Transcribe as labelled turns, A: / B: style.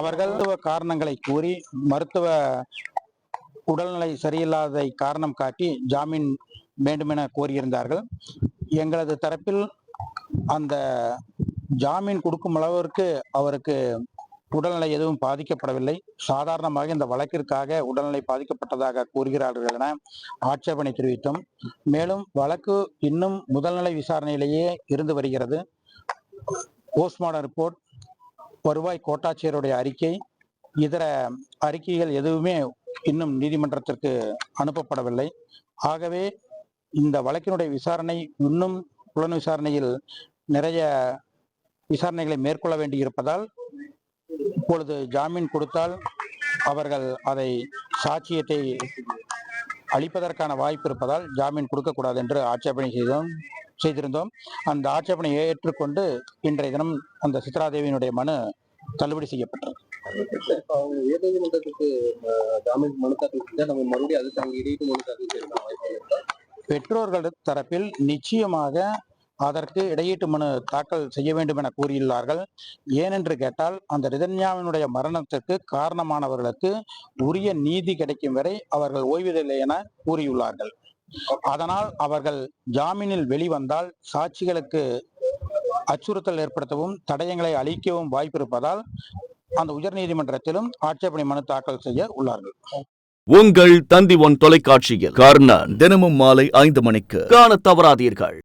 A: அவர்கள் மருத்துவ காரணங்களை கூறி மருத்துவ உடல்நிலை சரியில்லாததை காரணம் காட்டி ஜாமீன் வேண்டுமென கோரியிருந்தார்கள். எங்களது தரப்பில் அந்த ஜாமீன் கொடுக்கும் அளவிற்கு அவருக்கு உடல்நிலை எதுவும் பாதிக்கப்படவில்லை. சாதாரணமாக இந்த வழக்கிற்காக உடல்நிலை பாதிக்கப்பட்டதாக கூறுகிறார்கள் என ஆட்சேபனை தெரிவித்தோம். மேலும் வழக்கு இன்னும் முதல்நிலை விசாரணையிலேயே இருந்து வருகிறது. போஸ்ட்மார்டம் ரிப்போர்ட் வருவாய் கோட்டாட்சியருடைய அறிக்கை இதர அறிக்கைகள் எதுவுமே இன்னும் நீதிமன்றத்திற்கு அனுப்பப்படவில்லை. ஆகவே இந்த வழக்கினுடைய விசாரணை இன்னும் புலன் விசாரணையில் நிறைய விசாரணைகளை மேற்கொள்ள வேண்டியிருப்பதால் இப்பொழுது ஜாமீன் கொடுத்தால் அவர்கள் அதை சாட்சியத்தை அளிப்பதற்கான வாய்ப்பு இருப்பதால் ஜாமீன் கொடுக்கக்கூடாது என்று ஆட்சேபனை செய்தோம் செய்திருந்தோம் அந்த ஆட்சேபனை ஏற்றுக்கொண்டு இன்றைய தினம் அந்த சித்ராதேவியினுடைய மனு தள்ளுபடி செய்யப்பட்டது? பெற்றோர்கள் தரப்பில் நிச்சயமாக அதற்கு இடையீட்டு மனு தாக்கல் செய்ய வேண்டும் என கூறியுள்ளார்கள். ஏனென்று கேட்டால் அந்த ரிதன்யாவினுடைய மரணத்திற்கு காரணமானவர்களுக்கு உரிய நீதி கிடைக்கும் வரை அவர்கள் ஓய்வதில்லை என கூறியுள்ளார்கள். அதனால் அவர்கள் ஜாமீனில் வெளிவந்தால் சாட்சிகளுக்கு அச்சுறுத்தல் ஏற்படுத்தவும் தடயங்களை அளிக்கவும் வாய்ப்பு இருப்பதால் அந்த உயர்நீதிமன்றத்திலும் ஆட்சேபனை மனு தாக்கல் செய்ய உள்ளார்கள்.
B: உங்கள் தந்தி ஒன் தொலைக்காட்சியில். கர்ணன். தினமும் மாலை ஐந்து மணிக்கு. காணத் தவறாதீர்கள்.